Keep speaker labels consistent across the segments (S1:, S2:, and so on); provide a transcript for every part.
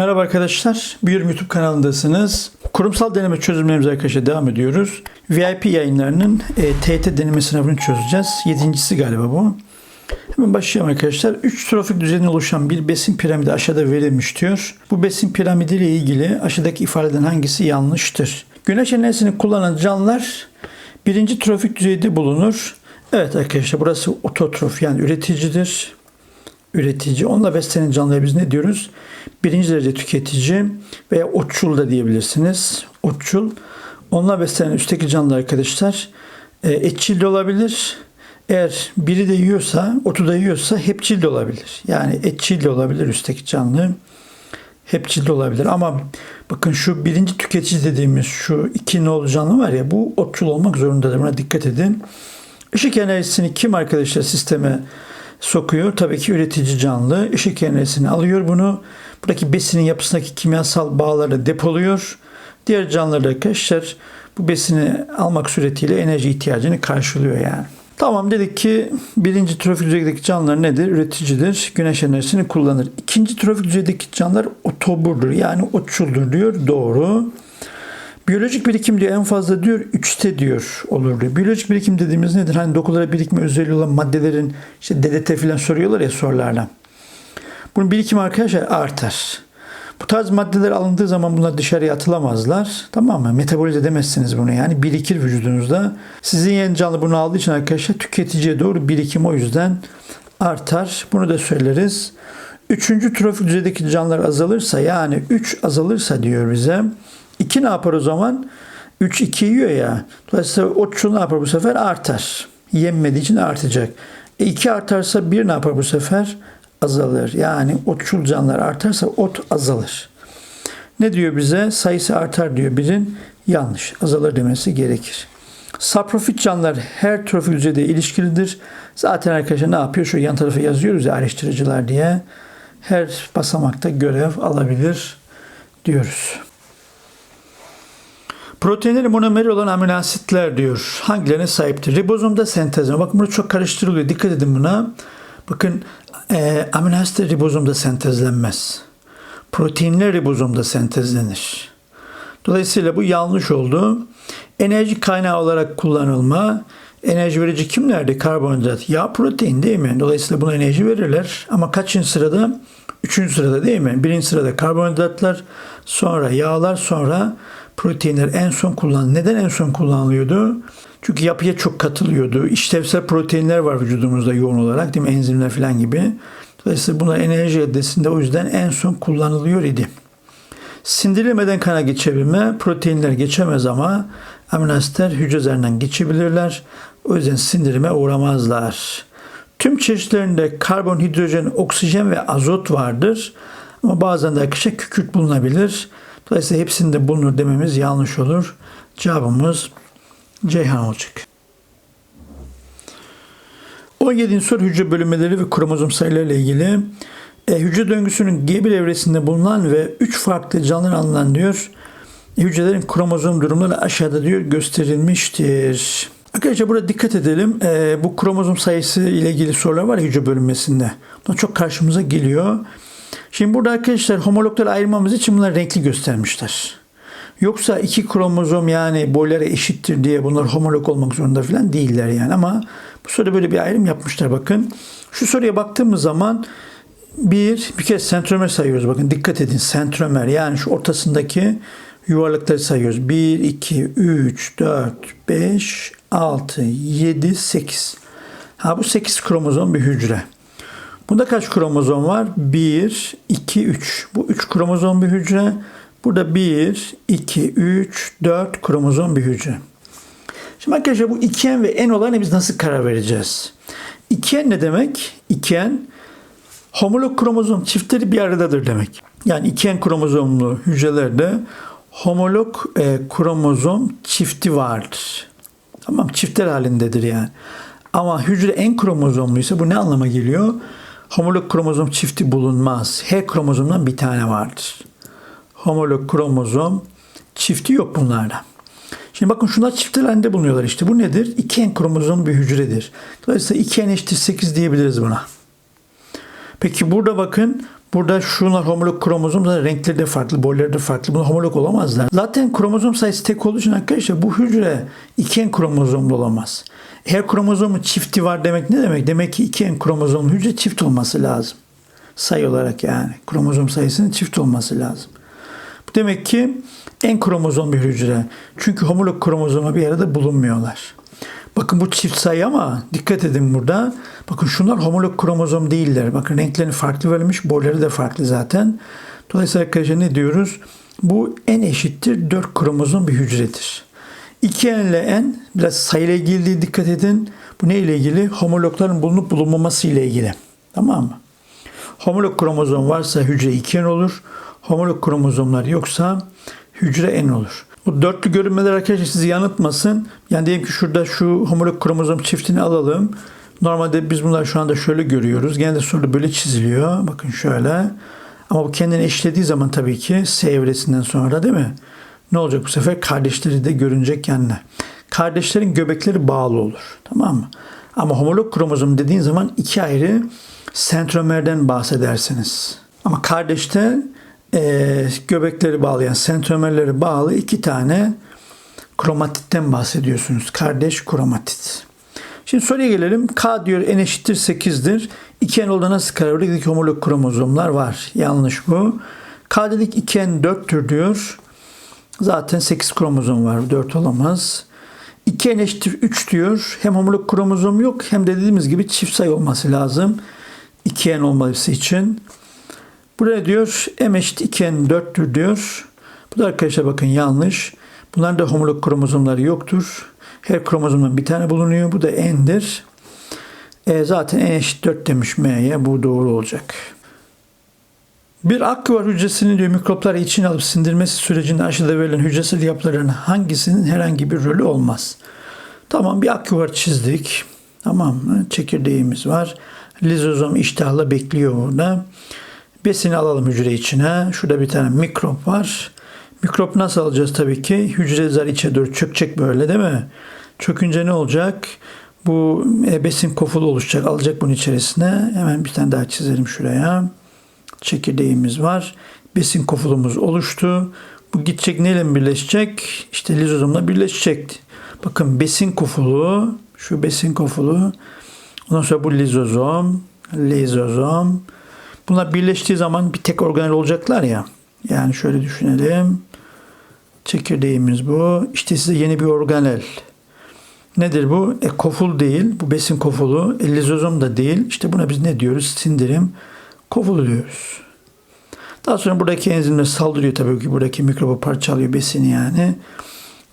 S1: Merhaba arkadaşlar. Büyür YouTube kanalındasınız. Kurumsal deneme çözümlerimize arkadaşlar devam ediyoruz. VIP yayınlarının e, TYT deneme sınavını çözeceğiz. Yedincisi galiba bu. Hemen başlayalım arkadaşlar. 3 trofik düzeni oluşan bir besin piramidi aşağıda verilmiş diyor. Bu besin piramidi ile ilgili aşağıdaki ifadeden hangisi yanlıştır? Güneş enerjisini kullanan canlılar birinci trofik düzeyde bulunur. Evet arkadaşlar burası ototrof yani üreticidir üretici. Onunla beslenen canlıya biz ne diyoruz? Birinci derece tüketici veya otçul da diyebilirsiniz. Otçul. Onunla beslenen üstteki canlı arkadaşlar e, etçil de olabilir. Eğer biri de yiyorsa, otu da yiyorsa hepçil de olabilir. Yani etçil de olabilir üstteki canlı. Hepçil de olabilir. Ama bakın şu birinci tüketici dediğimiz şu iki nolu canlı var ya bu otçul olmak zorundadır. Buna dikkat edin. Işık enerjisini kim arkadaşlar sisteme sokuyor. Tabii ki üretici canlı ışık enerjisini alıyor bunu. Buradaki besinin yapısındaki kimyasal bağları depoluyor. Diğer canlılar da arkadaşlar bu besini almak suretiyle enerji ihtiyacını karşılıyor yani. Tamam dedik ki birinci trofik düzeydeki canlılar nedir? Üreticidir. Güneş enerjisini kullanır. İkinci trofik düzeydeki canlılar otoburdur. Yani otçuldur diyor. Doğru. Biyolojik birikim diyor en fazla diyor 3'te diyor olur diyor. Biyolojik birikim dediğimiz nedir? Hani dokulara birikme özelliği olan maddelerin işte DDT falan soruyorlar ya sorularla. Bunun birikimi arkadaşlar artar. Bu tarz maddeler alındığı zaman bunlar dışarıya atılamazlar. Tamam mı? Metabolize edemezsiniz bunu yani. Birikir vücudunuzda. Sizin yeni canlı bunu aldığı için arkadaşlar tüketiciye doğru birikim o yüzden artar. Bunu da söyleriz. Üçüncü trofik düzeydeki canlılar azalırsa yani 3 azalırsa diyor bize. 2 ne yapar o zaman? 3 2 yiyor ya. Dolayısıyla otçul ne yapar bu sefer? Artar. Yenmediği için artacak. E 2 artarsa 1 ne yapar bu sefer? Azalır. Yani otçul canlılar artarsa ot azalır. Ne diyor bize? Sayısı artar diyor birin. Yanlış. Azalır demesi gerekir. Saprofit canlılar her trofik düzeyde ilişkilidir. Zaten arkadaşlar ne yapıyor? Şu yan tarafa yazıyoruz ya araştırıcılar diye. Her basamakta görev alabilir diyoruz. Proteinlerin monomeri olan amino asitler diyor. Hangilerine sahiptir? Ribozomda sentezleme. Bakın burada çok karıştırılıyor. Dikkat edin buna. Bakın e, amino asitler ribozomda sentezlenmez. Proteinler ribozomda sentezlenir. Dolayısıyla bu yanlış oldu. Enerji kaynağı olarak kullanılma. Enerji verici kimlerdi? Karbonhidrat, yağ, protein değil mi? Dolayısıyla buna enerji verirler. Ama kaçıncı sırada? Üçüncü sırada değil mi? Birinci sırada karbonhidratlar, sonra yağlar, sonra proteinler en son kullan. Neden en son kullanılıyordu? Çünkü yapıya çok katılıyordu. İşlevsel proteinler var vücudumuzda yoğun olarak değil mi? Enzimler falan gibi. Dolayısıyla bunlar enerji eddesinde o yüzden en son kullanılıyor idi. Sindirilmeden kana geçebilme, proteinler geçemez ama amino asitler hücre üzerinden geçebilirler. O yüzden sindirime uğramazlar. Tüm çeşitlerinde karbon, hidrojen, oksijen ve azot vardır. Ama bazen de arkadaşlar kükürt bulunabilir. Dolayısıyla hepsinde bulunur dememiz yanlış olur. Cevabımız Ceyhan olacak. 17. soru hücre bölünmeleri ve kromozom sayıları ile ilgili. E, hücre döngüsünün G1 evresinde bulunan ve 3 farklı canlıdan alınan diyor. E, hücrelerin kromozom durumları aşağıda diyor gösterilmiştir. Arkadaşlar burada dikkat edelim. E, bu kromozom sayısı ile ilgili sorular var hücre bölünmesinde. Bunlar çok karşımıza geliyor. Şimdi burada arkadaşlar homologları ayırmamız için bunları renkli göstermişler. Yoksa iki kromozom yani boyları eşittir diye bunlar homolog olmak zorunda falan değiller yani ama bu soruda böyle bir ayrım yapmışlar bakın. Şu soruya baktığımız zaman bir, bir kere sentromer sayıyoruz bakın dikkat edin sentromer yani şu ortasındaki yuvarlıkları sayıyoruz. 1, 2, 3, 4, 5, 6, 7, 8. Ha bu 8 kromozom bir hücre. Bunda kaç kromozom var? 1, 2, 3. Bu 3 kromozom bir hücre. Burada 1, 2, 3, 4 kromozom bir hücre. Şimdi arkadaşlar bu 2N ve N olayına biz nasıl karar vereceğiz? 2N ne demek? 2N homolog kromozom çiftleri bir aradadır demek. Yani 2N kromozomlu hücrelerde homolog e, kromozom çifti vardır. Tamam çiftler halindedir yani. Ama hücre en kromozomluysa bu ne anlama geliyor? Homolog kromozom çifti bulunmaz. Her kromozomdan bir tane vardır. Homolog kromozom çifti yok bunlarda. Şimdi bakın şunlar çiftler halinde bulunuyorlar işte. Bu nedir? 2N kromozom bir hücredir. Dolayısıyla 2N eşittir 8 diyebiliriz buna. Peki burada bakın Burada şunlar homolog kromozom da renkleri de farklı, boyları da farklı. Bunlar homolog olamazlar. Zaten kromozom sayısı tek olduğu için arkadaşlar bu hücre iki en kromozomlu olamaz. Eğer kromozomun çifti var demek ne demek? Demek ki iki en kromozomlu hücre çift olması lazım. Sayı olarak yani. Kromozom sayısının çift olması lazım. Bu demek ki en kromozom bir hücre. Çünkü homolog kromozoma bir arada bulunmuyorlar. Bakın bu çift sayı ama dikkat edin burada. Bakın şunlar homolog kromozom değiller. Bakın renklerini farklı verilmiş. Boyları da farklı zaten. Dolayısıyla arkadaşlar ne diyoruz? Bu en eşittir 4 kromozom bir hücredir. 2n ile n biraz sayıyla ilgili dikkat edin. Bu ne ile ilgili? Homologların bulunup bulunmaması ile ilgili. Tamam mı? Homolog kromozom varsa hücre 2n olur. Homolog kromozomlar yoksa hücre n olur. Bu dörtlü görünmeler arkadaşlar sizi yanıltmasın. Yani diyelim ki şurada şu homolog kromozom çiftini alalım. Normalde biz bunları şu anda şöyle görüyoruz. Genelde soruda böyle çiziliyor. Bakın şöyle. Ama bu kendini eşlediği zaman tabii ki S evresinden sonra değil mi? Ne olacak bu sefer? Kardeşleri de görünecek yanına. Kardeşlerin göbekleri bağlı olur. Tamam mı? Ama homolog kromozom dediğin zaman iki ayrı sentromerden bahsedersiniz. Ama kardeşte e, göbekleri bağlayan sentromerleri bağlı iki tane kromatitten bahsediyorsunuz. Kardeş kromatit. Şimdi soruya gelelim. K diyor n eşittir 8'dir. 2n olduğuna nasıl karar verdik? Homolog kromozomlar var. Yanlış bu. K dedik 2n 4'tür diyor. Zaten 8 kromozom var. 4 olamaz. 2n eşittir 3 diyor. Hem homolog kromozom yok hem de dediğimiz gibi çift sayı olması lazım. 2n olması için. Buraya diyor m eşit 2n 4'tür diyor. Bu da arkadaşlar bakın yanlış. Bunların da homolog kromozomları yoktur. Her kromozomdan bir tane bulunuyor. Bu da n'dir. E, zaten n eşit 4 demiş m'ye. Bu doğru olacak. Bir akkuvar hücresinin diyor mikropları için alıp sindirmesi sürecinde aşıda verilen hücresel yapıların hangisinin herhangi bir rolü olmaz. Tamam bir akkuvar çizdik. Tamam mı? Çekirdeğimiz var. Lizozom iştahla bekliyor orada. Besini alalım hücre içine. Şurada bir tane mikrop var. Mikrop nasıl alacağız tabii ki? Hücre zar içe doğru çökecek böyle değil mi? Çökünce ne olacak? Bu e, besin kofulu oluşacak. Alacak bunun içerisine. Hemen bir tane daha çizelim şuraya. Çekirdeğimiz var. Besin kofulumuz oluştu. Bu gidecek neyle birleşecek? İşte lizozomla birleşecek. Bakın besin kofulu, şu besin kofulu. Ondan sonra bu lizozom, lizozom. Bunlar birleştiği zaman bir tek organel olacaklar ya. Yani şöyle düşünelim. Çekirdeğimiz bu. İşte size yeni bir organel. Nedir bu? E, koful değil. Bu besin kofulu. E, lizozom da değil. İşte buna biz ne diyoruz? Sindirim kofulu diyoruz. Daha sonra buradaki enzimler saldırıyor tabii ki. Buradaki mikrobu parçalıyor besini yani.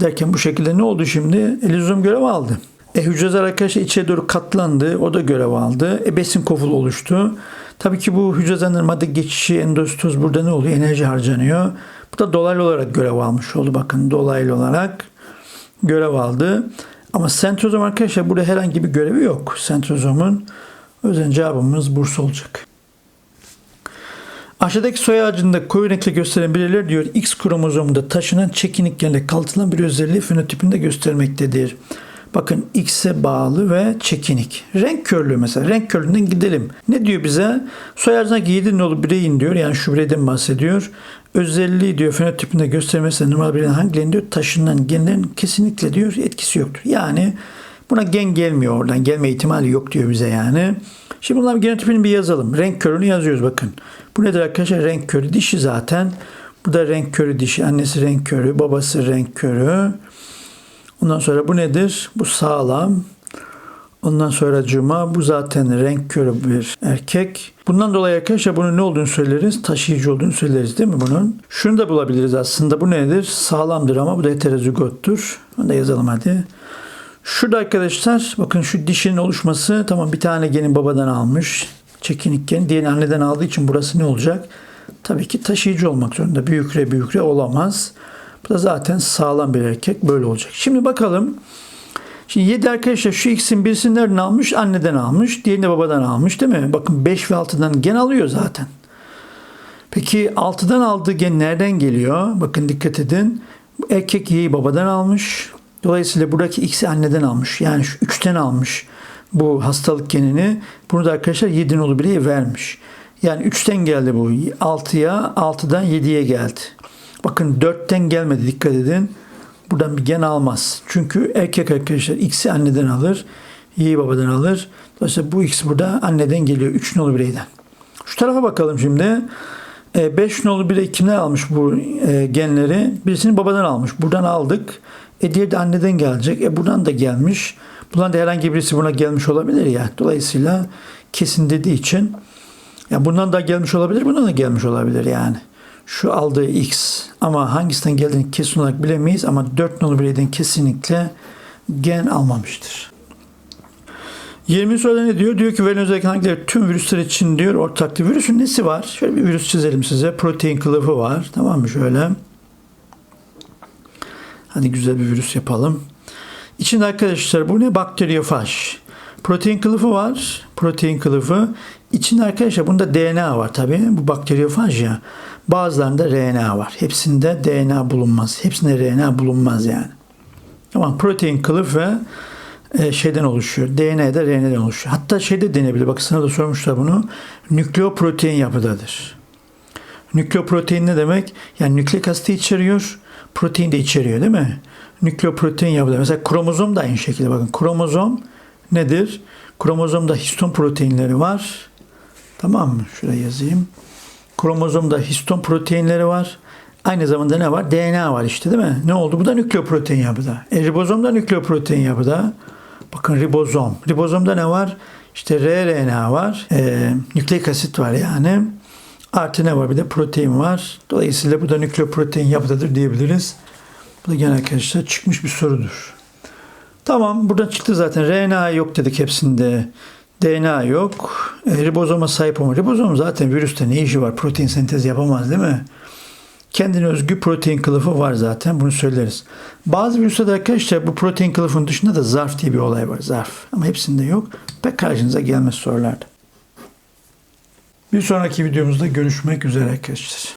S1: Derken bu şekilde ne oldu şimdi? E, lizozom görev aldı. E, hücreler arkadaşlar içe doğru katlandı. O da görev aldı. E, besin kofulu oluştu. Tabii ki bu hücrelerden madde geçişi endostoz burada ne oluyor? Enerji harcanıyor. Bu da dolaylı olarak görev almış oldu. Bakın dolaylı olarak görev aldı. Ama sentrozom arkadaşlar burada herhangi bir görevi yok. Sentrozomun o yüzden cevabımız Bursa olacak. Aşağıdaki soy ağacında koyu renkle gösteren bireyler diyor X kromozomunda taşınan çekinik genle kaltılan bir özelliği fenotipinde göstermektedir. Bakın X'e bağlı ve çekinik. Renk körlüğü mesela. Renk körlüğünden gidelim. Ne diyor bize? Soy ağacındaki 7 nolu bireyin diyor. Yani şu bireyden bahsediyor. Özelliği diyor fenotipinde göstermesi normal bireyin hangilerinin diyor taşınan genlerin kesinlikle diyor etkisi yoktur. Yani buna gen gelmiyor oradan. Gelme ihtimali yok diyor bize yani. Şimdi bunların genotipini bir yazalım. Renk körünü yazıyoruz bakın. Bu nedir arkadaşlar? Renk körü dişi zaten. Bu da renk körü dişi. Annesi renk körü, babası renk körü. Ondan sonra bu nedir? Bu sağlam. Ondan sonra cuma bu zaten renk körü bir erkek. Bundan dolayı arkadaşlar bunun ne olduğunu söyleriz? Taşıyıcı olduğunu söyleriz değil mi bunun? Şunu da bulabiliriz aslında. Bu nedir? Sağlamdır ama bu da heterozigottur. Onu da yazalım hadi. Şurada arkadaşlar bakın şu dişinin oluşması tamam bir tane genin babadan almış. Çekinik gen. Diğerini anneden aldığı için burası ne olacak? Tabii ki taşıyıcı olmak zorunda. Büyükre büyükre olamaz. Bu da zaten sağlam bir erkek. Böyle olacak. Şimdi bakalım. Şimdi 7 arkadaşlar şu x'in birisini nereden almış? Anneden almış. Diğerini de babadan almış değil mi? Bakın 5 ve 6'dan gen alıyor zaten. Peki 6'dan aldığı gen nereden geliyor? Bakın dikkat edin. Erkek y'yi babadan almış. Dolayısıyla buradaki x'i anneden almış. Yani şu 3'ten almış bu hastalık genini. Bunu da arkadaşlar 7 nolu bireye vermiş. Yani 3'ten geldi bu. 6'ya, 6'dan 7'ye geldi. Bakın 4'ten gelmedi dikkat edin. Buradan bir gen almaz. Çünkü erkek arkadaşlar x'i anneden alır. Y'yi babadan alır. Dolayısıyla bu x burada anneden geliyor. 3 nolu bireyden. Şu tarafa bakalım şimdi. 5 nolu birey kimden almış bu e, genleri? Birisini babadan almış. Buradan aldık. E diğeri de anneden gelecek. E buradan da gelmiş. Bundan da herhangi birisi buna gelmiş olabilir ya. Dolayısıyla kesin dediği için ya bundan da gelmiş olabilir, bundan da gelmiş olabilir yani. Şu aldığı x ama hangisinden geldiğini kesin olarak bilemeyiz ama 4 nolu bireyden kesinlikle gen almamıştır. 20 soruda ne diyor? Diyor ki verilen özellik hangileri tüm virüsler için diyor ortaktır. Virüsün nesi var? Şöyle bir virüs çizelim size. Protein kılıfı var. Tamam mı? Şöyle. Hadi güzel bir virüs yapalım. İçinde arkadaşlar bu ne? Bakteriyofaj. Protein kılıfı var. Protein kılıfı. İçinde arkadaşlar bunda DNA var tabii. Bu bakteriyofaj ya. Bazılarında RNA var. Hepsinde DNA bulunmaz. Hepsinde RNA bulunmaz yani. Tamam protein kılıf ve e, şeyden oluşuyor. DNA'da RNA'dan oluşuyor. Hatta şeyde denebilir. Bak sana da sormuşlar bunu. Nükleoprotein yapıdadır. Nükleoprotein ne demek? Yani nükleik asiti içeriyor. Protein de içeriyor değil mi? Nükleoprotein yapıda. Mesela kromozom da aynı şekilde. Bakın kromozom nedir? Kromozomda histon proteinleri var. Tamam mı? Şuraya yazayım. Kromozomda histon proteinleri var. Aynı zamanda ne var? DNA var işte değil mi? Ne oldu? Bu da nükleoprotein yapıda. E, ribozom da nükleoprotein yapıda. Bakın ribozom. Ribozomda ne var? İşte rRNA var. E, nükleik asit var yani. Artı ne var? Bir de protein var. Dolayısıyla bu da nükleoprotein yapıdadır diyebiliriz. Bu da gene arkadaşlar çıkmış bir sorudur. Tamam buradan çıktı zaten. RNA yok dedik hepsinde. DNA yok. E, ribozoma sahip olma. Ribozom zaten virüste ne işi var? Protein sentezi yapamaz değil mi? Kendine özgü protein kılıfı var zaten. Bunu söyleriz. Bazı virüslerde arkadaşlar bu protein kılıfının dışında da zarf diye bir olay var. Zarf. Ama hepsinde yok. Pek karşınıza gelmez sorularda. Bir sonraki videomuzda görüşmek üzere arkadaşlar.